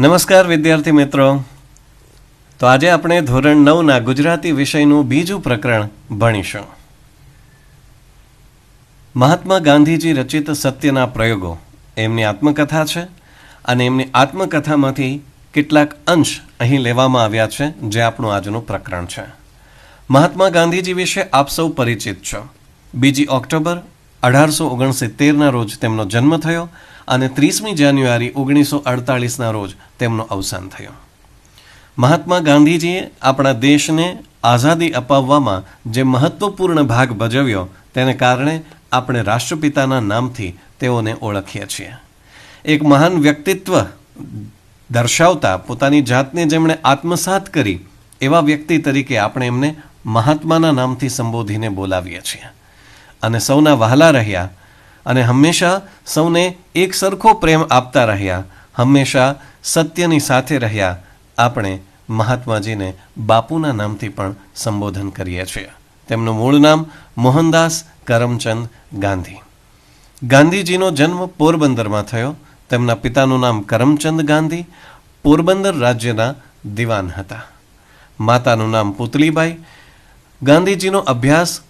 નમસ્કાર વિદ્યાર્થી મિત્રો. તો આજે આપણે ધોરણ નવના ગુજરાતી વિષયનું બીજું પ્રકરણ ભણીશું. મહાત્મા ગાંધીજી રચિત સત્યના પ્રયોગો. એમની આત્મકથા છે અને એમની આત્મકથામાંથી કેટલાક અંશ અહીં લેવામાં આવ્યા છે જે આપણું આજનું પ્રકરણ છે. મહાત્મા ગાંધીજી વિશે આપ સૌ પરિચિત છો. બીજી ઓક્ટોબર અઢારસો ઓગણસિત્તેરના રોજ તેમનો જન્મ થયો અને ત્રીસમી જાન્યુઆરી ઓગણીસો અડતાલીસના રોજ તેમનું અવસાન થયું. મહાત્મા ગાંધીજીએ આપણા દેશને આઝાદી અપાવવામાં જે મહત્વપૂર્ણ ભાગ ભજવ્યો તેને કારણે આપણે રાષ્ટ્રપિતાના નામથી તેઓને ઓળખીએ છીએ. એક મહાન વ્યક્તિત્વ દર્શાવતા પોતાની જાતને જેમણે આત્મસાત કરી એવા વ્યક્તિ તરીકે આપણે એમને મહાત્માના નામથી સંબોધીને બોલાવીએ છીએ. અને સૌના વહાલા રહ્યા અને હંમેશા સૌને એક સરખો પ્રેમ આપતા રહ્યા. હંમેશા સત્યની સાથે રહ્યા. આપણે મહાત્માજીને બાપુના નામથી પણ સંબોધન કરીએ છીએ. તેમનું મૂળ નામ મોહનદાસ કરમચંદ ગાંધી. ગાંધીજીનો જન્મ પોરબંદરમાં થયો. તેમના પિતાનું નામ કરમચંદ ગાંધી. પોરબંદર રાજ્યના દિવાન હતા. માતાનું નામ પુતલીબાઈ ગાંધીજીનો અભ્યાસ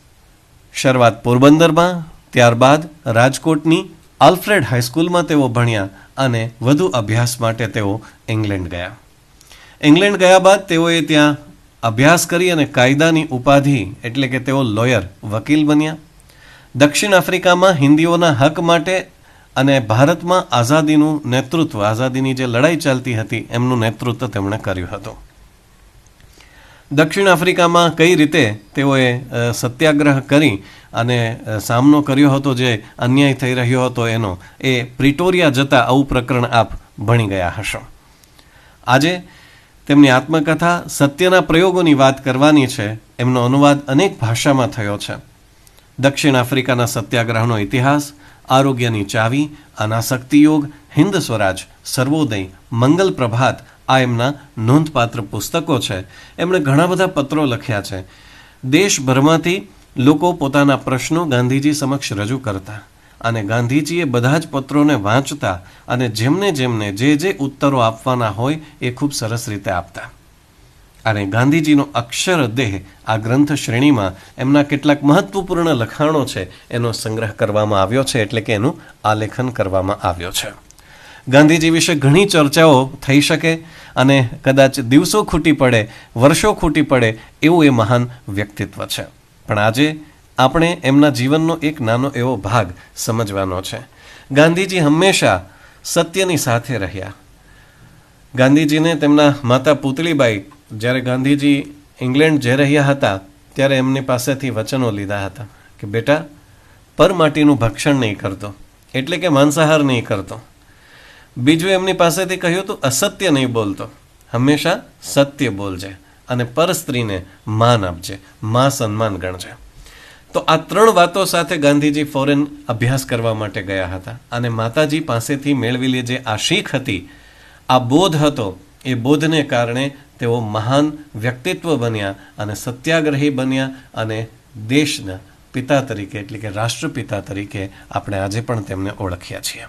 શરૂઆત પોરબંદરમાં, ત્યારબાદ રાજકોટની આલ્ફ્રેડ હાઈસ્કૂલમાં તેઓ ભણ્યા અને વધુ અભ્યાસ માટે તેઓ ઇંગ્લેન્ડ ગયા. ઇંગ્લેન્ડ ગયા બાદ તેઓએ ત્યાં અભ્યાસ કરી અને કાયદાની ઉપાધિ એટલે કે તેઓ લોયર વકીલ બન્યા. દક્ષિણ આફ્રિકામાં હિન્દીઓના હક માટે અને ભારતમાં આઝાદીનું નેતૃત્વ, આઝાદીની જે લડાઈ ચાલતી હતી, એમનું નેતૃત્વ તેમણે કર્યું હતું. દક્ષિણ આફ્રિકામાં કઈ રીતે તેઓએ સત્યાગ્રહ કરી અને સામનો કર્યો હતો જે અન્યાય થઈ રહ્યો હતો એનો, એ પ્રિટોરિયા જતા આવું પ્રકરણ આપ ભણી ગયા હશો. આજે તેમની આત્મકથા સત્યના પ્રયોગોની વાત કરવાની છે, એમનો અનુવાદ અનેક ભાષામાં થયો છે. દક્ષિણ આફ્રિકાના સત્યાગ્રહનો ઇતિહાસ, આરોગ્યની ચાવી, અનાસક્તિ યોગ, હિન્દ સ્વરાજ, સર્વોદય, મંગલ પ્રભાત આ એમના નોંધપાત્ર પુસ્તકો છે. એમણે ઘણા બધા પત્રો લખ્યા છે. દેશભરમાંથી લોકો પોતાના પ્રશ્નો ગાંધીજી સમક્ષ રજૂ કરતા અને ગાંધીજીએ બધા જ પત્રોને વાંચતા અને જેમને જેમને જે જે ઉત્તરો આપવાના હોય એ ખૂબ સરસ રીતે આપતા. અને ગાંધીજીનો અક્ષર દેહ આ ગ્રંથ શ્રેણીમાં એમના કેટલાક મહત્વપૂર્ણ લખાણો છે એનો સંગ્રહ કરવામાં આવ્યો છે એટલે કે એનું આલેખન કરવામાં આવ્યો છે. ગાંધીજી વિશે ઘણી ચર્ચાઓ થઈ શકે અને કદાચ દિવસો ખૂટી પડે, વર્ષો ખૂટી પડે એવું એ મહાન વ્યક્તિત્વ છે. પણ આજે આપણે એમના જીવનનો એક નાનો એવો ભાગ સમજવાનો છે. ગાંધીજી હંમેશા સત્યની સાથે રહ્યા. ગાંધીજીને તેમના માતા પુતળીબાઈ જ્યારે ગાંધીજી ઇંગ્લેન્ડ જઈ રહ્યા હતા, ત્યારે એમની પાસેથી વચનો લીધા હતા કે, બેટા, પરમાટીનું ભક્ષણ નહીં કરતો, એટલે કે માંસાહાર નહીં કરતો. બીજું એમની પાસેથી કહ્યું હતું અસત્ય નહીં બોલતો. હંમેશા સત્ય બોલજે અને પર સ્ત્રીને માન આપજે, મા સન્માન ગણજે. તો આ ત્રણ વાતો સાથે ગાંધીજી ફોરેન અભ્યાસ કરવા માટે ગયા હતા અને માતાજી પાસેથી મેળવેલી જે આ શીખ હતી, આ બોધ હતો, એ બોધને કારણે તેઓ મહાન વ્યક્તિત્વ બન્યા અને સત્યાગ્રહી બન્યા અને દેશના પિતા તરીકે, એટલે કે રાષ્ટ્રપિતા તરીકે આપણે આજે પણ તેમને ઓળખ્યા છીએ.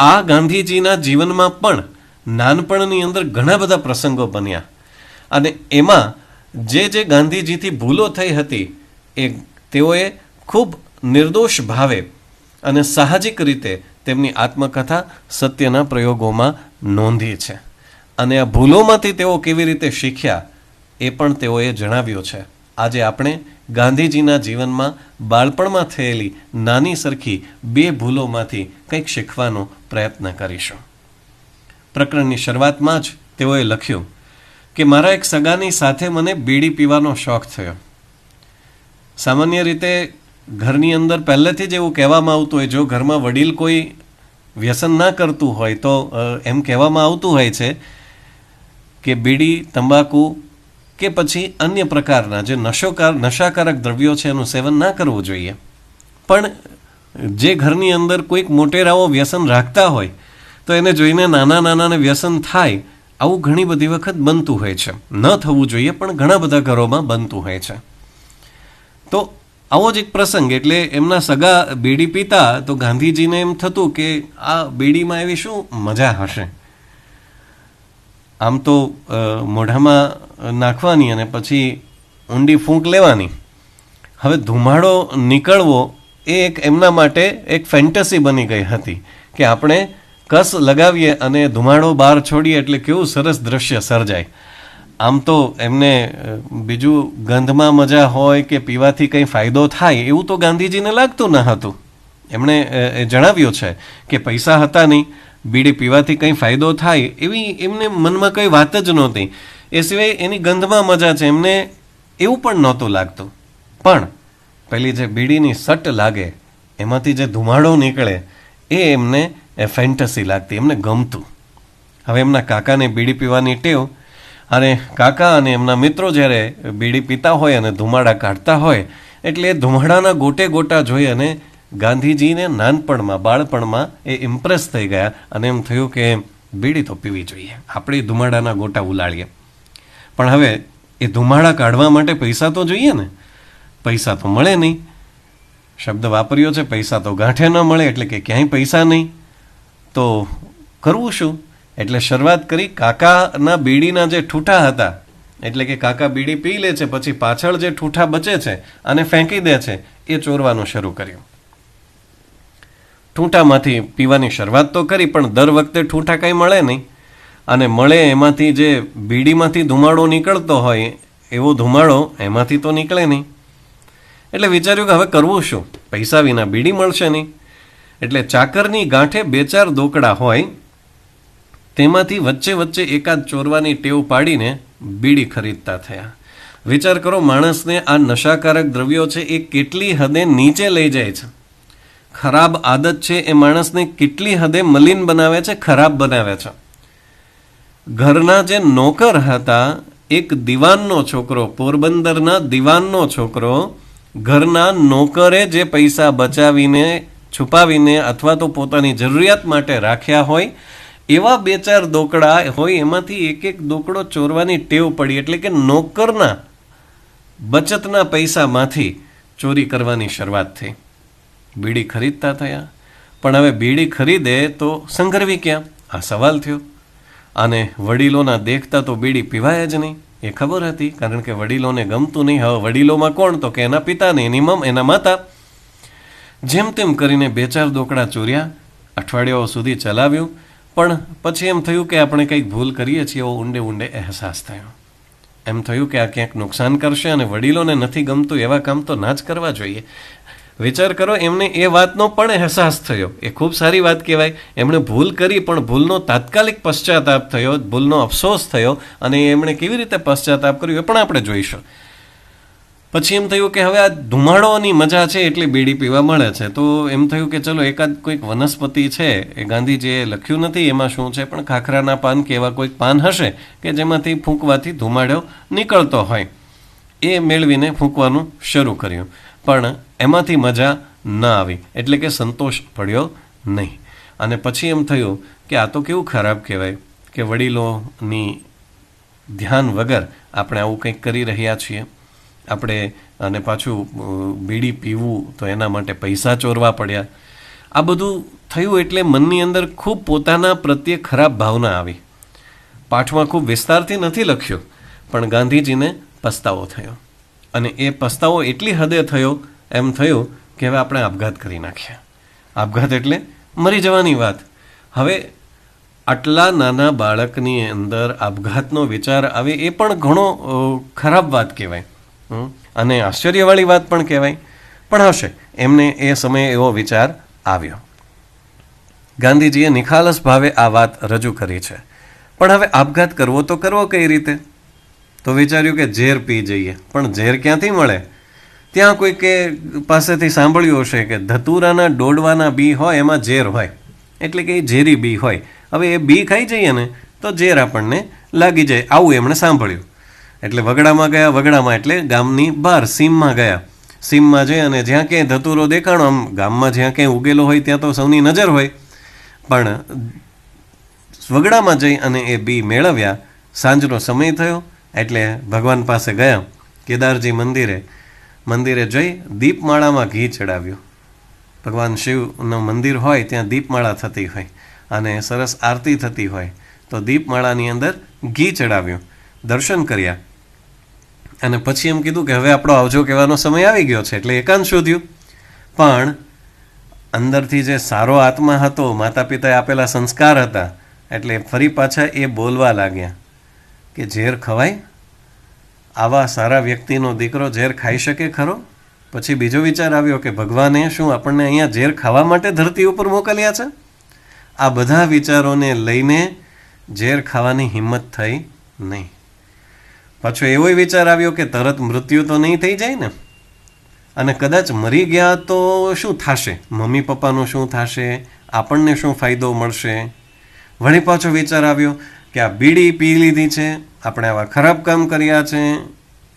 આ ગાંધીજીના જીવનમાં પણ નાનપણની અંદર ઘણા બધા પ્રસંગો બન્યા. અને એમાં જે જે ગાંધીજીથી ભૂલો થઈ હતી, એ તેઓએ ખૂબ નિર્દોષ ભાવે અને સાહજિક રીતે તેમની આત્મકથા સત્યના પ્રયોગોમાં નોંધી છે. અને આ ભૂલોમાંથી તેઓ કેવી રીતે શીખ્યા, એ પણ તેઓએ જણાવ્યું છે. આજે આપણે ગાંધીજીના જીવનમાં બાળપણમાં થયેલી નાની સરખી બે ભૂલોમાંથી કંઈક શીખવાનો પ્રયત્ન કરીશું. પ્રકરણની શરૂઆતમાં જ તેઓએ લખ્યું કે મારા એક સગાની સાથે મને બીડી પીવાનો શોખ થયો. સામાન્ય રીતે ઘરની અંદર પહેલેથી જ એવું કહેવામાં આવતું હોય, જો ઘરમાં વડીલ કોઈ વ્યસન ના કરતું હોય તો એમ કહેવામાં આવતું હોય છે કે બીડી, તંબાકુ કે પછી અન્ય પ્રકારના જે નશોકાર, નશાકારક દ્રવ્યો છે એનું સેવન ના કરવું જોઈએ. પણ જે ઘરની અંદર કોઈક મોટેરાઓ વ્યસન રાખતા હોય, તો એને જોઈને નાના નાનાને વ્યસન થાય, આવું ઘણી બધી વખત બનતું હોય છે. ન થવું જોઈએ, પણ ઘણા બધા ઘરોમાં બનતું હોય છે. તો આવો જ એક પ્રસંગ, એટલે એમના સગા, બીડી પીતા, તો ગાંધીજીને એમ થતું કે આ બીડીમાં એવી શું મજા હશે? આમ તો મોઢામાં નાખવાની અને પછી ઊંડી ફૂંક લેવાની. હવે ધુમાડો નીકળવો એ એક એમના માટે એક ફેન્ટસી બની ગઈ હતી કે આપણે કસ લગાવીએ અને ધુમાડો બહાર છોડીએ એટલે કેવું સરસ દ્રશ્ય સર્જાય. આમ તો એમને બીજું ગંધમાં મજા હોય કે પીવાથી કંઈ ફાયદો થાય એવું તો ગાંધીજીને લાગતું ન હતું. એમણે જણાવ્યું છે કે પૈસા હતા નહીં બીડી પીવાથી કંઈ ફાયદો થાય એવી એમને મનમાં કંઈ વાત જ નહોતી. એ સિવાય એની ગંધમાં મજા છે, એમને એવું પણ નહોતું લાગતું. પણ પેલી જે બીડીની સટ લાગે, એમાંથી જે ધુમાડો નીકળે, એ એમને ફેન્ટસી લાગતી, એમને ગમતું. હવે એમના કાકાને બીડી પીવાની ટેવ, અને કાકા અને એમના મિત્રો જ્યારે બીડી પીતા હોય અને ધુમાડા કાઢતા હોય, એટલે એ ધુમાડાના ગોટે ગોટા જોઈ અને ગાંધીજીને નાનપણમાં, બાળપણમાં એ ઇમ્પ્રેસ થઈ ગયા અને એમ થયું કે બીડી તો પીવી જોઈએ. આપણે ધુમાડાના ગોટા ઉલાળીએ. પણ હવે એ ધુમાડા કાઢવા માટે પૈસા તો જોઈએ ને. પૈસા તો મળે નહીં. શબ્દ વાપર્યો છે, પૈસા તો ગાંઠે ન મળે, એટલે કે ક્યાંય પૈસા નહીં. તો કરવું શું? એટલે શરૂઆત કરી કાકાના બીડીના જે ઠૂઠા હતા, એટલે કે કાકા બીડી પી લે છે, પછી પાછળ જે ઠૂઠા બચે છે અને ફેંકી દે છે, એ ચોરવાનું શરૂ કર્યું. ઠૂંઠામાંથી પીવાની શરૂઆત તો કરી, પણ દર વખતે ઠૂંઠા કંઈ મળે નહીં. અને મળે એમાંથી જે બીડીમાંથી ધુમાડો નીકળતો હોય, એવો ધુમાડો એમાંથી તો નીકળે નહીં. એટલે વિચાર્યું કે હવે કરવું શું? પૈસા વિના બીડી મળશે નહીં. એટલે ચાકરની ગાંઠે બે ચાર દોકડા હોય, તેમાંથી વચ્ચે વચ્ચે એકાદ ચોરવાની ટેવ પાડીને બીડી ખરીદતા થયા. વિચાર કરો, માણસને આ નશાકારક દ્રવ્યો છે એ કેટલી હદે નીચે લઈ જાય છે. ખરાબ આદત છે એ માણસને કેટલી હદે મલિન બનાવે છે, ખરાબ બનાવે છે. ઘરના જે નોકર હતા, એક દિવાનનો છોકરો, પોરબંદરના દિવાનનો છોકરો, ઘરના નોકરે જે પૈસા બચાવીને, છુપાવીને અથવા તો પોતાની જરૂરિયાત માટે રાખ્યા હોય, એવા બે ચાર દોકડા હોય, એમાંથી એક એક દોકડો ચોરવાની ટેવ પડી, એટલે કે નોકરના બચતના પૈસામાંથી ચોરી કરવાની શરૂઆત થઈ. બીડી ખરીદતા થયા. પણ હવે બીડી ખરીદે તો સંઘરવી ક્યાં? આ સવાલ થયો. અને વડીલોના દેખતા તો બીડી પીવાય જ નહીં. એ ખબર હતી, કારણ કે વડીલોને ગમતું નહીં. હવે વડીલોમાં કોણ? તો કે એના પિતાને એની મમ, એના માતા. જેમ તેમ કરીને બે ચાર દોકડા ચોર્યા, અઠવાડિયાઓ સુધી ચલાવ્યું. પણ પછી એમ થયું કે આપણે કંઈક ભૂલ કરીએ છીએ, એવો ઊંડે ઊંડે અહેસાસ થયો. એમ થયું કે આ ક્યાંક નુકસાન કરશે અને વડીલોને નથી ગમતું એવા કામ તો ના જ કરવા જોઈએ. વિચાર કરો એમને એ વાતનો પણ અહેસાસ થયો. એ ખૂબ સારી વાત કહેવાય. એમણે ભૂલ કરી, પણ ભૂલનો તાત્કાલિક પશ્ચાતાપ થયો, ભૂલનો અફસોસ થયો, અને એમણે કેવી રીતે પશ્ચાતાપ કર્યો એ પણ આપણે જોઈશું. પછી એમ થયું કે હવે આ ધુમાડોની મજા છે, એટલી બીડી પીવા મળે છે. તો એમ થયું કે ચલો, એકાદ કોઈક વનસ્પતિ છે, એ ગાંધીજીએ લખ્યું નથી, એમાં શું છે, પણ ખાખરાના પાન કે એવા કોઈક પાન હશે કે જેમાંથી ફૂંકવાથી ધુમાડો નીકળતો હોય. એ મેળવીને ફૂંકવાનું શરૂ કર્યું. પણ એમાંથી મજા ન આવી. એટલે કે સંતોષ પડ્યો નહીં. અને પછી એમ થયું કે આ તો કેવું ખરાબ કહેવાય કે વડીલોની ધ્યાન વગર આપણે આવું કંઈક કરી રહ્યા છીએ. આપણે અને પાછું બીડી પીવું તો એના માટે પૈસા ચોરવા પડ્યા. આ બધું થયું એટલે મનની અંદર ખૂબ પોતાના પ્રત્યે ખરાબ ભાવના આવી. પાઠમાં ખૂબ વિસ્તારથી નથી લખ્યો, પણ ગાંધીજીને પસ્તાવો થયો. અને એ પસ્તાવો એટલી હદે થયો એમ થયું કે હવે આપણે આપઘાત કરી નાખ્યા આપઘાત એટલે મરી જવાની વાત. હવે આટલા નાના બાળકની અંદર આપઘાતનો વિચાર આવે એ પણ ઘણો ખરાબ વાત કહેવાય? અને આશ્ચર્યવાળી વાત પણ કહેવાય. પણ હશે, એમને એ સમયે એવો વિચાર આવ્યો. ગાંધીજીએ નિખાલસ ભાવે આ વાત રજૂ કરી છે. પણ હવે આપઘાત કરવો તો કરવો કઈ રીતે? તો વિચાર્યું કે ઝેર પી જઈએ. પણ ઝેર ક્યાંથી મળે? ત્યાં કોઈક પાસેથી સાંભળ્યું હશે કે ધતુરાના ડોડવાના બી હોય, એમાં ઝેર હોય. એટલે કે એ ઝેરી બી હોય. હવે એ બી ખાઈ જઈએ ને, તો ઝેર આપણને લાગી જાય. આવું એમણે સાંભળ્યું. એટલે વગડામાં ગયા, વગડામાં એટલે ગામની બહાર, સીમમાં ગયા. સીમમાં જઈ અને જ્યાં ક્યાંય ધતુરો દેખાણો, આમ ગામમાં જ્યાં ક્યાંય ઉગેલો હોય, ત્યાં તો સૌની નજર હોય. પણ વગડામાં જઈ અને એ બી મેળવ્યા. સાંજનો સમય થયો, એટલે ભગવાન પાસે ગયા. કેદારજી મંદિરે મંદિરે જઈ દીપમાળામાં ઘી ચડાવ્યું. ભગવાન શિવનું મંદિર હોય ત્યાં દીપમાળા થતી હોય અને સરસ આરતી થતી હોય તો દીપમાળાની અંદર ઘી ચડાવ્યું. દર્શન કર્યા. અને પછી એમ કીધું કે હવે આપણો આવજો કહેવાનો સમય આવી ગયો છે એટલે એકાંત શોધ્યું. પણ અંદરથી જે સારો આત્મા હતો માતા પિતાએ આપેલા સંસ્કાર હતા, એટલે ફરી પાછા એ બોલવા લાગ્યા કે ઝેર ખવાય? આવા સારા વ્યક્તિનો દીકરો ઝેર ખાઈ શકે ખરો? પછી બીજો વિચાર આવ્યો કે ભગવાને શું આપણને અહીંયા ઝેર ખાવા માટે ધરતી ઉપર મોકલ્યા છે? આ બધા વિચારોને લઈને ઝેર ખાવાની હિંમત થઈ નહીં. પાછો એવો વિચાર આવ્યો કે તરત મૃત્યુ તો નહીં થઈ જાય ને? અને કદાચ મરી ગયા તો શું થશે? મમ્મી પપ્પાનું શું થશે? આપણને શું ફાયદો મળશે? વળી પાછો વિચાર આવ્યો કે આ બીડી પી લીધી છે, આપણે આવા ખરાબ કામ કર્યા છે,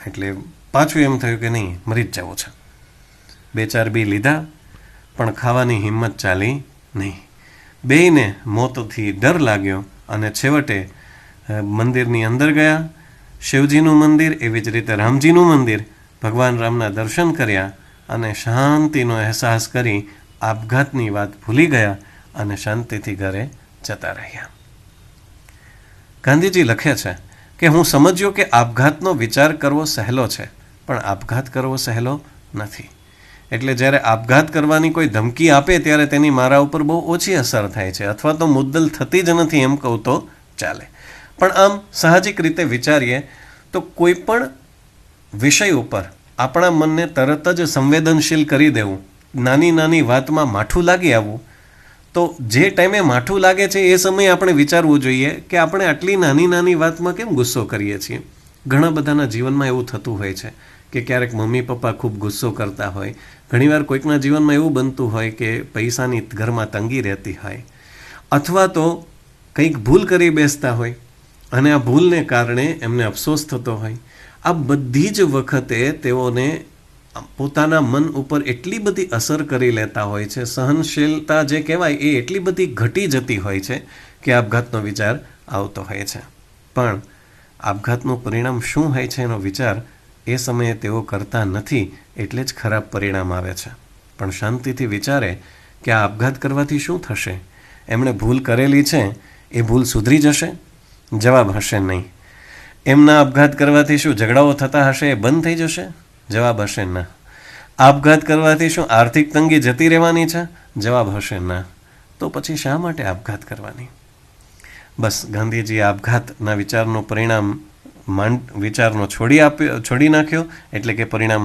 એટલે પાછું એમ થયું કે નહીં, મરી જ જવું છે. બે ચાર બી લીધા, પણ ખાવાની હિંમત ચાલી નહીં. બેયને મોતથી ડર લાગ્યો અને છેવટે મંદિરની અંદર ગયા. શિવજીનું મંદિર, એવી જ રીતે રામજીનું મંદિર, ભગવાન રામના દર્શન કર્યા અને શાંતિનો અહેસાસ કરી આપઘાતની વાત ભૂલી ગયા અને શાંતિથી ઘરે જતા રહ્યા. ગાંધીજી લખે છે કે હું સમજ્યો કે આપઘાતનો વિચાર કરવો સહેલો છે, પણ આપઘાત કરવો સહેલો નથી. એટલે જ્યારે આપઘાત કરવાની કોઈ ધમકી આપે ત્યારે તેની મારા ઉપર બહુ ઓછી અસર થાય છે, અથવા તો મુદ્દલ થતી જ નથી એમ કહું તો ચાલે. પણ આમ સાહજિક રીતે વિચારીએ તો કોઈ પણ વિષય ઉપર આપણા મનને તરત જ સંવેદનશીલ કરી દેવું, નાની નાની વાતમાં માઠું લાગી આવવું તો જે ટાઈમે માઠું લાગે છે એ સમયે આપણે વિચારવું જોઈએ કે આપણે આટલી નાની નાની વાતમાં કેમ ગુસ્સો કરીએ છીએ? ઘણા બધાના જીવનમાં એવું થતું હોય છે કે ક્યારેક મમ્મી પપ્પા ખૂબ ગુસ્સો કરતા હોય. ઘણીવાર કોઈકના જીવનમાં એવું બનતું હોય કે પૈસાની ઘરમાં તંગી રહેતી હોય. અથવા તો કંઈક ભૂલ કરી બેસતા હોય અને આ ભૂલને કારણે એમને અફસોસ થતો હોય. આ બધી જ વખતે તેઓને પોતાના મન ઉપર એટલી બધી અસર કરી લેતા હોય છે, સહનશીલતા જે કહેવાય એ એટલી બધી ઘટી જતી હોય છે કે આપઘાતનો વિચાર આવતો હોય છે. પણ આપઘાતનું પરિણામ શું હોય છે એનો વિચાર એ સમયે તેઓ કરતા નથી એટલે જ ખરાબ પરિણામ આવે છે. પણ શાંતિથી વિચારે કે આ આપઘાત કરવાથી શું થશે? એમણે ભૂલ કરેલી છે? એ ભૂલ સુધરી જશે? જવાબ હશે નહીં. એમના આપઘાત કરવાથી શું ઝઘડાઓ થતા હશે એ બંધ થઈ જશે? જવાબ હશે ના. આપઘાત કરવાથી શું આર્થિક તંગી જતી રહેવાની છે? જવાબ હશે ના. તો પછી શા માટે આપઘાત કરવાની? બસ ગાંધીજી આપઘાતના વિચારનું પરિણામ માંડ, વિચારનો છોડી આપ્યો, છોડી નાખ્યો, એટલે કે પરિણામ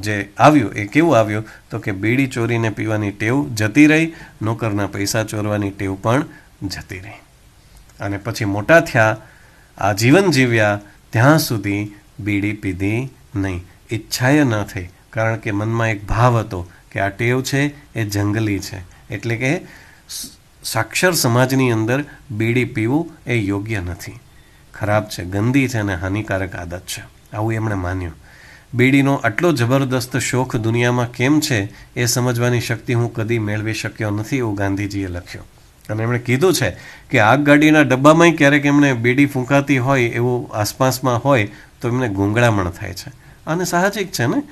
જે આવ્યું, એ કેવું આવ્યું? તો કે બીડી ચોરીને પીવાની ટેવ જતી રહી, નોકરના પૈસા ચોરવાની ટેવ પણ જતી રહી. અને પછી મોટા થયા આ જીવન જીવ્યા, ત્યાં સુધી બીડી પીધી નહીં. ઈચ્છાએ ન થઈ. કારણ કે મનમાં એક ભાવ હતો કે આ ટેવ છે, એ જંગલી છે. એટલે કે સાક્ષર સમાજની અંદર બીડી પીવું એ યોગ્ય નથી. ખરાબ છે, ગંદી છે અને હાનિકારક આદત છે. આવું એમણે માન્યું. બીડીનો આટલો જબરદસ્ત શોખ દુનિયામાં કેમ છે, એ સમજવાની શક્તિ હું કદી મેળવી શક્યો નથી, એવું ગાંધીજીએ લખ્યું. અને એમણે કીધું છે કે આગગાડીના ડબ્બામાંય ક્યારેક એમણે બીડી ફૂંકાતી હોય એવું આસપાસમાં હોય, તો એમને ગૂંગળામણ થાય છે. અને સાહજિક છે ને,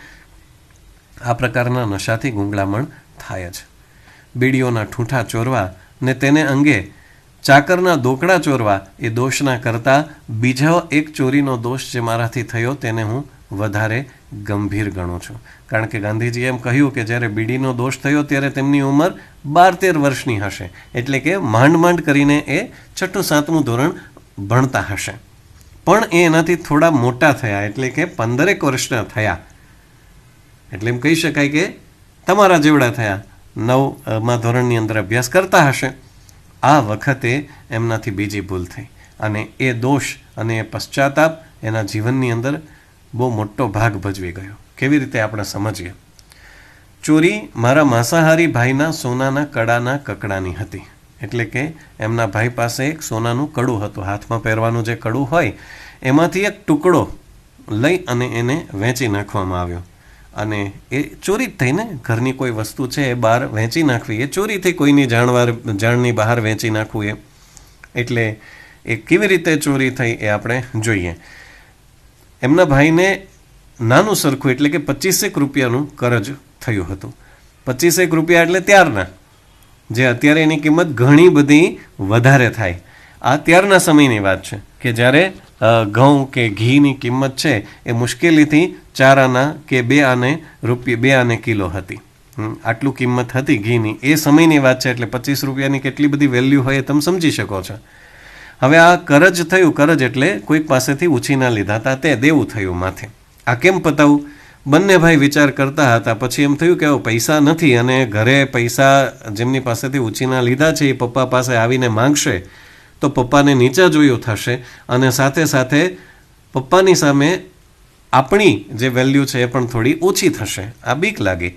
આ પ્રકારના નશાથી ગૂંગળામણ થાય જ. બીડીઓના ઠૂંઠા ચોરવા ને તેને અંગે ચાકરના દોકડા ચોરવા એ દોષના કરતાં બીજો એક ચોરીનો દોષ જે મારાથી થયો તેને હું વધારે ગંભીર ગણું છું. કારણ કે ગાંધીજી એમ કહ્યું કે જ્યારે બીડીનો દોષ થયો ત્યારે તેમની ઉંમર બાર તેર વર્ષની હશે. એટલે કે માંડ માંડ કરીને એ છઠ્ઠું સાતમું ધોરણ ભણતા હશે. પણ એ એનાથી થોડા મોટા થયા, એટલે કે પંદરેક વર્ષના થયા. એટલે એમ કહી શકાય કે તમારા જેવડા થયા. નવમાં ધોરણની અંદર અભ્યાસ કરતા હશે. આ વખતે એમનાથી બીજી ભૂલ થઈ. અને એ દોષ અને એ પશ્ચાતાપ એના જીવનની અંદર બહુ મોટો ભાગ ભજવી ગયો. કેવી રીતે આપણે સમજીએ? ચોરી મારા માંસાહારી ભાઈના સોનાના કડાના કકડાની હતી. એટલે કે એમના ભાઈ પાસે એક સોનાનું કડું હતું. હાથમાં પહેરવાનું જે કડું હોય, એમાંથી એક ટુકડો લઈ અને એને વેચી નાખવામાં આવ્યો. અને એ ચોરી જ થઈને ઘરની કોઈ વસ્તુ છે એ બહાર વેચી નાખવી. એ ચોરીથી કોઈની જાણવાર, જાણની બહાર વેચી નાખવું એ. એટલે એ કેવી રીતે ચોરી થઈ એ આપણે જોઈએ. એમના ભાઈને નાનું સરખું એટલે કે પચીસેક રૂપિયાનું કરજ થયું હતું. પચીસેક રૂપિયા એટલે ત્યારના. જે અત્યારે એની કિંમત ઘણી બધી વધારે થાય. આ ત્યારના સમયની વાત છે કે જ્યારે ઘઉં કે ઘીની કિંમત છે એ મુશ્કેલીથી ચાર આના કે બે આને રૂપિયા, બે આને કિલો હતી. આટલું કિંમત હતી ઘીની. એ સમયની વાત છે એટલે પચીસ રૂપિયાની કેટલી બધી વેલ્યુ હોય એ તમે સમજી શકો છો. હવે આ કરજ થયું, કરજ એટલે કોઈક પાસેથી ઉછીના લીધા હતા, તે દેવું થયું માથે. આ કેમ પતાવું? બંને ભાઈ વિચાર કરતા હતા. પછી એમ થયું કે પૈસા નથી અને ઘરે પૈસા જેમની પાસેથી ઉછીના લીધા છે, એ પપ્પા પાસે આવીને માંગશે, તો પપ્પાને નીચા જોયું થશે અને સાથે સાથે પપ્પાની સામે આપણી જે વેલ્યુ છે એ પણ થોડી ઓછી થશે. આ બીક લાગી.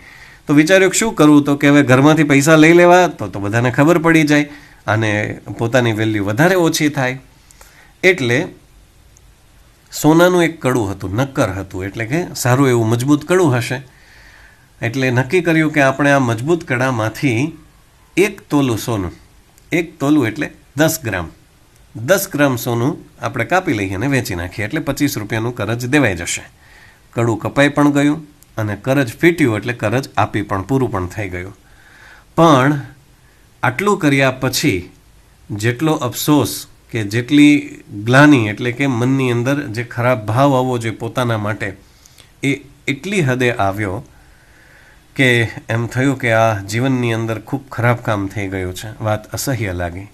તો વિચાર્યું કે શું કરવું તો કે હવે ઘરમાંથી પૈસા લઈ લેવા, તો તો બધાને ખબર પડી જાય અને પોતાની વેલ્યુ વધારે ઓછી થાય. એટલે સોનાનું એક કડું હતું, નક્કર હતું, એટલે કે સારું એવું મજબૂત કડું હશે. એટલે નક્કી કર્યું કે આપણે આ મજબૂત કડામાંથી એક તોલું સોનું, એક તોલું એટલે દસ ગ્રામ દસ ગ્રામ સોનું આપણે કાપી લઈએ અને વેચી નાખીએ, એટલે પચીસ રૂપિયાનું કરજ દેવાઈ જશે. કડું કપાઈ પણ ગયું અને કરજ ફીટ્યું એટલે કરજ આપી પણ, પૂરું પણ થઈ ગયું. પણ આટલું કર્યા પછી જેટલો અફસોસ કે જેટલી ગ્લાની એટલે કે મનની અંદર જે ખરાબ ભાવ આવવો જોઈએ પોતાના માટે, એ એટલી હદે આવ્યો કે એમ થયું કે આ જીવનની અંદર ખૂબ ખરાબ કામ થઈ ગયું છે. વાત અસહ્ય લાગી.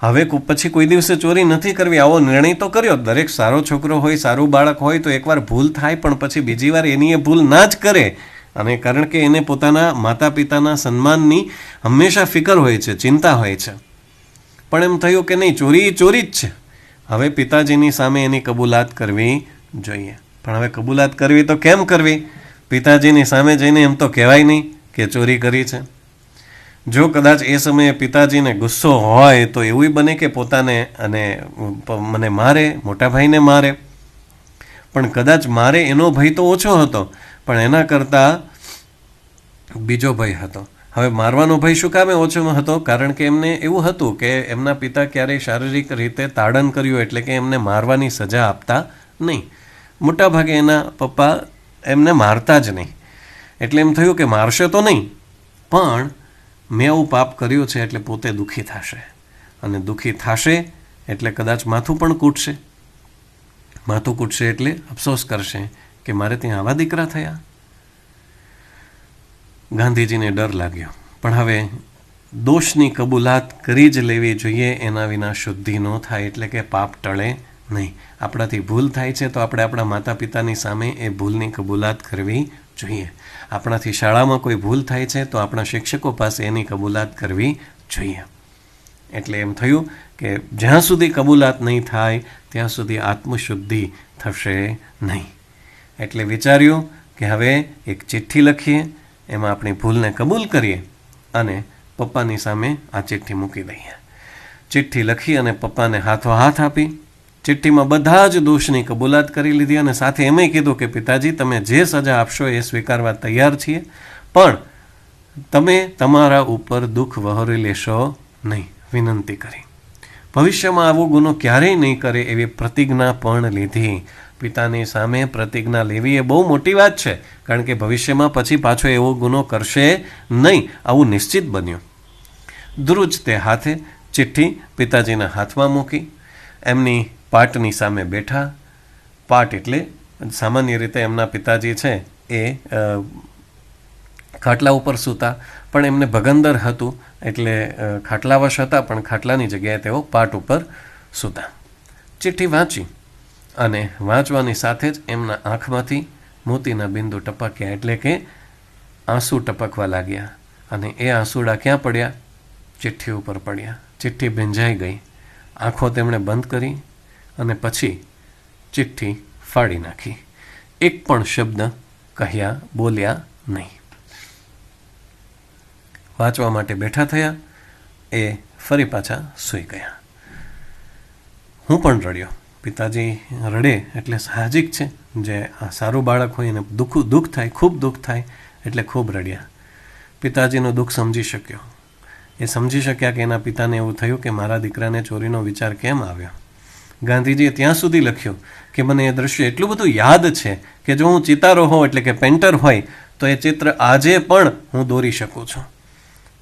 હવે પછી કોઈ દિવસે ચોરી નથી કરવી, આવો નિર્ણય તો કર્યો. દરેક સારો છોકરો હોય, સારું બાળક હોય તો એકવાર ભૂલ થાય, પણ પછી બીજી વાર એની એ ભૂલ ના જ કરે. અને કારણ કે એને પોતાના માતા પિતાના સન્માનની હંમેશા ફિકર હોય છે, ચિંતા હોય છે. પણ એમ થયું કે નહીં, ચોરી ચોરી જ છે. હવે પિતાજીની સામે એની કબૂલાત કરવી જોઈએ. પણ હવે કબૂલાત કરવી તો કેમ કરવી? પિતાજીની સામે જઈને એમ તો કહેવાય નહીં કે ચોરી કરી છે. જો કદાચ એ સમયે પિતાજીને ગુસ્સો હોય તો એવું બને કે પોતાને અને મને મારે, મોટા ભાઈને મારે. પણ કદાચ મારે એનો ભય તો ઓછો હતો, પણ એના કરતાં બીજો ભય હતો. હવે મારવાનો ભય શું કામે ઓછો હતો? કારણ કે એમને એવું હતું કે એમના પિતા ક્યારેય શારીરિક રીતે તાડન કર્યું એટલે કે એમને મારવાની સજા આપતા નહીં. મોટાભાગે એના પપ્પા એમને મારતા જ નહીં. એટલે એમ થયું કે મારશે તો નહીં, પણ મેં આવું પાપ કર્યું છે એટલે પોતે દુઃખી થશે. અને દુઃખી થશે એટલે કદાચ માથું પણ કૂટશે. માથું કૂટશે એટલે અફસોસ કરશે કે મારે ત્યાં આવા દીકરા થયા? ગાંધીજીને ડર લાગ્યો. પણ હવે દોષની કબૂલાત કરી જ લેવી જોઈએ, એના વિના શુદ્ધિ ન થાય, એટલે કે પાપ ટળે નહીં. આપણાથી ભૂલ થાય છે તો આપણે આપણા માતા પિતાની સામે એ ભૂલની કબૂલાત કરવી જોઈએ. આપણાથી શાળામાં કોઈ ભૂલ થાય છે તો આપણા શિક્ષકો પાસે એની કબૂલાત કરવી જોઈએ. એટલે એમ થયું કે જ્યાં સુધી કબૂલાત નહીં થાય, ત્યાં સુધી આત્મશુદ્ધિ થશે નહીં. એટલે વિચાર્યું કે હવે એક ચિઠ્ઠી લખીએ એમાં આપણી ભૂલને કબૂલ કરીએ અને પપ્પાની સામે આ ચિઠ્ઠી મૂકી દઈએ. ચિઠ્ઠી લખી અને પપ્પાને હાથો હાથ આપી, ચિઠ્ઠીમાં બધા જ દોષની કબૂલાત કરી લીધી અને સાથે એમય કીધું કે, પિતાજી, તમે જે સજા આપશો એ સ્વીકારવા તૈયાર છીએ, પણ તમે તમારા ઉપર દુઃખ વહોરી લેશો નહીં, વિનંતી કરી. ભવિષ્યમાં આવો ગુનો ક્યારેય નહીં કરે એવી પ્રતિજ્ઞા પણ લીધી. પિતાની સામે પ્રતિજ્ઞા લેવી એ બહુ મોટી વાત છે, કારણ કે ભવિષ્યમાં પછી પાછો એવો ગુનો કરશે નહીં, આવું નિશ્ચિત બન્યું. ધ્રુજ તે હાથે ચિઠ્ઠી પિતાજીના હાથમાં મૂકી, એમની પાટની સામે બેઠા. પાટ એટલે સામાન્ય રીતે એમના પિતાજી છે એ ખાટલા ઉપર સૂતા, પણ એમને ભગંદર હતું એટલે ખાટલાવશ હતા, પણ ખાટલાની જગ્યાએ તેઓ પાટ ઉપર સૂતા. ચિઠ્ઠી વાંચી. અને વાંચવાની સાથે જ એમના આંખમાંથી મોતીના બિંદુ ટપક્યા એટલે કે આંસુ ટપકવા લાગ્યા અને એ આંસુડા ક્યાં પડ્યા? ચિઠ્ઠી ઉપર પડ્યા. ચિઠ્ઠી ભીંજાઈ ગઈ. આંખો તેમણે બંધ કરી અને પછી ચિઠ્ઠી ફાડી નાખી. એક પણ શબ્દ કહ્યા બોલ્યા નહીં. વાંચવા માટે બેઠા થયા એ ફરી પાછા સૂઈ ગયા. હું પણ રડ્યો. પિતાજી રડે એટલે સાહજિક છે જે આ સારું બાળક હોય એને દુઃખ દુઃખ થાય, ખૂબ દુઃખ થાય એટલે ખૂબ રડ્યા. પિતાજીનું દુઃખ સમજી શક્યો. એ સમજી શક્યા કે એના પિતાને એવું થયું કે મારા દીકરાને ચોરીનો વિચાર કેમ આવ્યો? ગાંધીજીએ ત્યાં સુધી લખ્યું કે મને એ દ્રશ્ય એટલું બધું યાદ છે કે જો હું ચિતારો હોઉં એટલે કે પેન્ટર હોય, તો એ ચિત્ર આજે પણ હું દોરી શકું છું.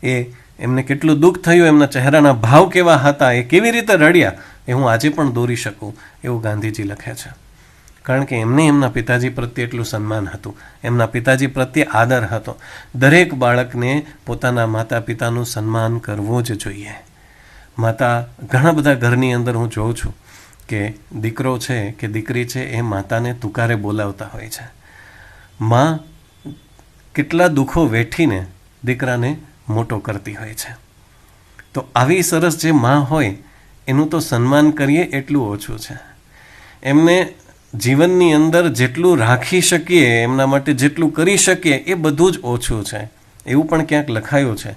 એ એમને કેટલું દુઃખ થયું, એમના ચહેરાના ભાવ કેવા હતા, એ કેવી રીતે રડ્યા? એ હું આજે પણ દોરી શકું, એવું ગાંધીજી લખે છે. કારણ કે એમને એમના પિતાજી પ્રત્યે એટલું સન્માન હતું. એમના પિતાજી પ્રત્યે આદર હતો. દરેક બાળકને પોતાના માતા પિતાનું સન્માન કરવું જ જોઈએ. માતા, ઘણા બધા ઘરની અંદર હું જોઉં છું કે દીકરો છે કે દીકરી છે એ માતાને તુકારે બોલાવતા હોય છે. માં કેટલા દુઃખો વેઠીને દીકરાને મોટો કરતી હોય છે. તો આવી સરસ જે માં હોય એનું તો સન્માન કરીએ એટલું ઓછું છે. એમને જીવનની અંદર જેટલું રાખી શકીએ, એમના માટે જેટલું કરી શકીએ, એ બધું જ ઓછું છે. એવું પણ ક્યાંક લખાયું છે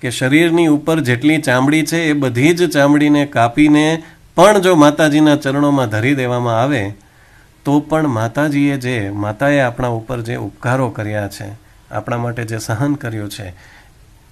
કે શરીરની ઉપર જેટલી ચામડી છે, એ બધી જ ચામડીને કાપીને પણ જો માતાજીના ચરણોમાં ધરી દેવામાં આવે, તો પણ માતાજીએ જે, માતાએ આપણા ઉપર જે ઉપકારો કર્યા છે, આપણા માટે જે સહન કર્યું છે,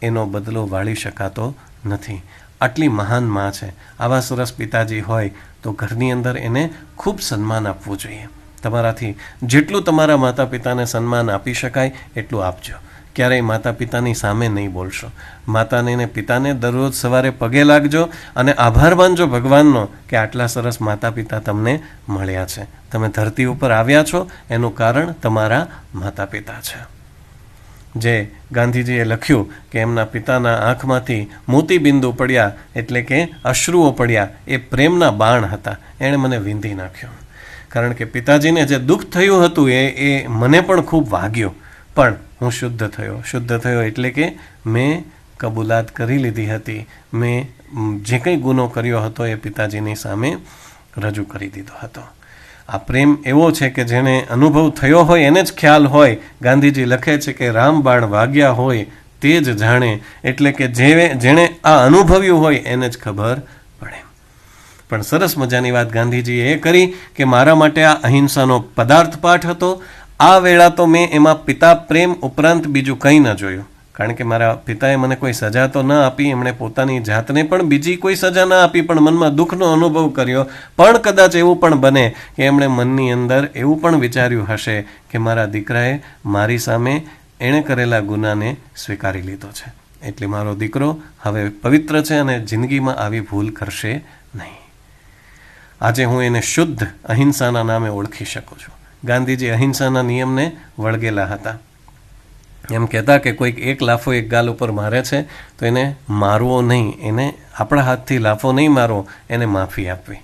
એનો બદલો વાળી શકાતો નથી. આટલી મહાનમાં છે. આવા સરસ પિતાજી હોય તો ઘરની અંદર એને ખૂબ સન્માન આપવું જોઈએ. તમારાથી જેટલું તમારા માતા પિતાને સન્માન આપી શકાય એટલું આપજો. ક્યારેય માતા પિતાની સામે નહીં બોલશો. માતાને ને પિતાને દરરોજ સવારે પગે લાગજો અને આભાર માનજો ભગવાનનો કે આટલા સરસ માતા પિતા તમને મળ્યા છે. તમે ધરતી ઉપર આવ્યા છો, એનું કારણ તમારા માતા પિતા છે. જે ગાંધીજીએ લખ્યું કે એમના પિતાના આંખમાંથી મોતીબિંદુ પડ્યા એટલે કે અશ્રુઓ પડ્યા, એ પ્રેમના બાણ હતા. એણે મને વિંધી નાખ્યો. કારણ કે પિતાજીને જે દુઃખ થયું હતું એ એ મને પણ ખૂબ વાગ્યું. પણ હું શુદ્ધ થયો. શુદ્ધ થયો એટલે કે મેં કબૂલાત કરી લીધી હતી. મેં જે કંઈ ગુનો કર્યો હતો એ પિતાજીની સામે રજૂ કરી દીધો હતો. આ પ્રેમ એવો છે કે જેને અનુભવ થયો હોય એને જ ખ્યાલ હોય. ગાંધીજી લખે છે કે રામબાણ વાગ્યા હોય તે જ જાણે, એટલે કે જે જેણે આ અનુભવ્યું હોય એને જ ખબર પડે. પણ સરસ મજાની વાત ગાંધીજીએ એ કરી કે મારા માટે આ અહિંસાનો પદાર્થ પાઠ હતો. આ વેળા તો મેં એમાં પિતા પ્રેમ ઉપરાંત બીજું કંઈ ન જોયું. કારણ કે મારા પિતાએ મને કોઈ સજા તો ન આપી, એમણે પોતાની જાતને પણ બીજી કોઈ સજા ન આપી, પણ મનમાં દુઃખનો અનુભવ કર્યો. પણ કદાચ એવું પણ બને કે એમણે મનની અંદર એવું પણ વિચાર્યું હશે કે મારા દીકરાએ મારી સામે એણે કરેલા ગુનાને સ્વીકારી લીધો છે. એટલે મારો દીકરો હવે પવિત્ર છે અને જિંદગીમાં આવી ભૂલ કરશે નહીં. આજે હું એને શુદ્ધ અહિંસાના નામે ઓળખી શકું છું. ગાંધીજી અહિંસાના નિયમને વળગેલા હતા. એમ કહેતા કે કોઈક એક લાફો એક ગાલ ઉપર મારે છે, તો એને મારવો નહીં. એને આપણા હાથથી લાફો નહીં મારવો એને માફી આપવી.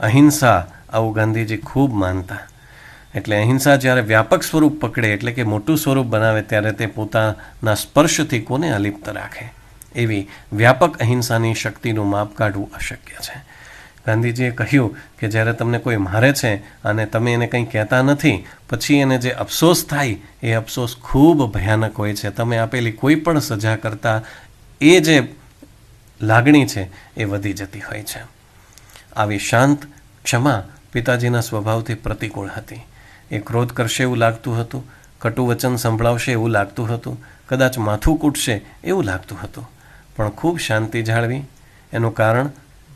અહિંસા આવું ગાંધીજી ખૂબ માનતા. એટલે અહિંસા જ્યારે વ્યાપક સ્વરૂપ પકડે, એટલે કે મોટું સ્વરૂપ બનાવે, ત્યારે તે પોતાના સ્પર્શથી કોને અલિપ્ત રાખે? એવી વ્યાપક અહિંસાની શક્તિનું માપ કાઢવું અશક્ય છે. ગાંધીજીએ કહ્યું કે જ્યારે તમને કોઈ મારે છે અને તમે એને કંઈ કહેતા નથી, પછી એને જે અફસોસ થાય, એ અફસોસ ખૂબ ભયાનક હોય છે. તમે આપેલી કોઈ પણ સજા કરતાં એ જે લાગણી છે, એ વધી જતી હોય છે. આવી શાંત ક્ષમા પિતાજીના સ્વભાવથી પ્રતિકૂળ હતી. એ ક્રોધ કરશે એવું લાગતું હતું, કટુ વચન સંભળાવશે એવું લાગતું હતું, કદાચ માથું કૂટશે એવું લાગતું હતું. પણ ખૂબ શાંતિ જાળવી. એનું કારણ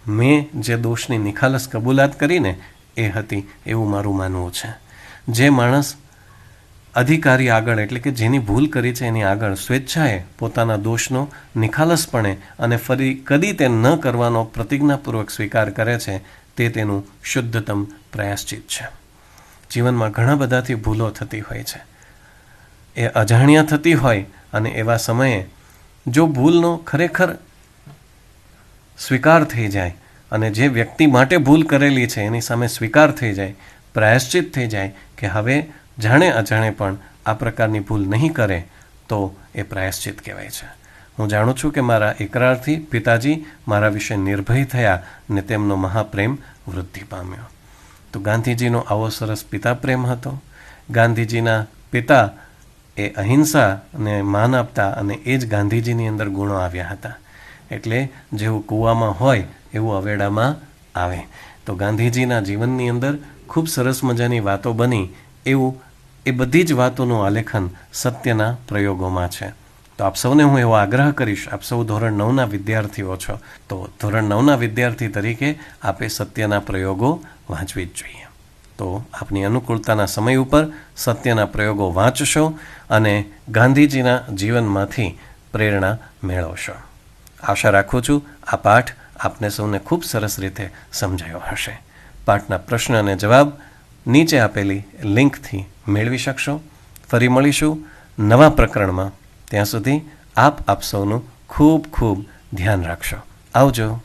મેં જે દોષની નિખાલસ કબૂલાત કરીને એ હતી, એવું મારું માનવું છે. જે માણસ અધિકારી આગળ, એટલે કે જેની ભૂલ કરી છે એની આગળ, સ્વેચ્છાએ પોતાના દોષનો નિખાલસપણે અને ફરી કદી તે ન કરવાનો પ્રતિજ્ઞાપૂર્વક સ્વીકાર કરે છે, તે તેનું શુદ્ધતમ પ્રયાસચિત છે. જીવનમાં ઘણા બધાથી ભૂલો થતી હોય છે. એ અજાણ્યા થતી હોય અને એવા સમયે જો ભૂલનો ખરેખર સ્વીકાર થઈ જાય અને જે વ્યક્તિ માટે ભૂલ કરેલી છે એની સામે સ્વીકાર થઈ જાય, પ્રાયશ્ચિત થઈ જાય કે હવે જાણે અજાણે પણ આ પ્રકારની ભૂલ નહીં કરે, તો એ પ્રાયશ્ચિત કહેવાય છે. હું જાણું છું કે મારા એકરારથી પિતાજી મારા વિશે નિર્ભય થયા ને તેમનો મહાપ્રેમ વૃદ્ધિ પામ્યો. તો ગાંધીજીનો આવો સરસ પિતા પ્રેમ હતો. ગાંધીજીના પિતા એ અહિંસાને માન આપતા અને એ જ ગાંધીજીની અંદર ગુણો આવ્યા હતા. એટલે જેવું કૂવામાં હોય એવું અવેડામાં આવે. તો ગાંધીજીના જીવનની અંદર ખૂબ સરસ મજાની વાતો બની એવું એ બધી જ વાતોનું આલેખન સત્યના પ્રયોગોમાં છે. તો આપ સૌને હું એવો આગ્રહ કરીશ, આપ સૌ ધોરણ નવના વિદ્યાર્થીઓ છો, તો ધોરણ નવના વિદ્યાર્થી તરીકે આપે સત્યના પ્રયોગો વાંચવી જ જોઈએ. તો આપની અનુકૂળતાના સમય ઉપર સત્યના પ્રયોગો વાંચશો અને ગાંધીજીના જીવનમાંથી પ્રેરણા મેળવશો. આશા રાખું છું આ પાઠ આપને સૌને ખૂબ સરસ રીતે સમજાયો હશે. પાઠના પ્રશ્ન અને જવાબ નીચે આપેલી લિંકથી મેળવી શકશો. ફરી મળીશું નવા પ્રકરણમાં. ત્યાં સુધી આપ આપ સૌનું ખૂબ ખૂબ ધ્યાન રાખશો. આવજો.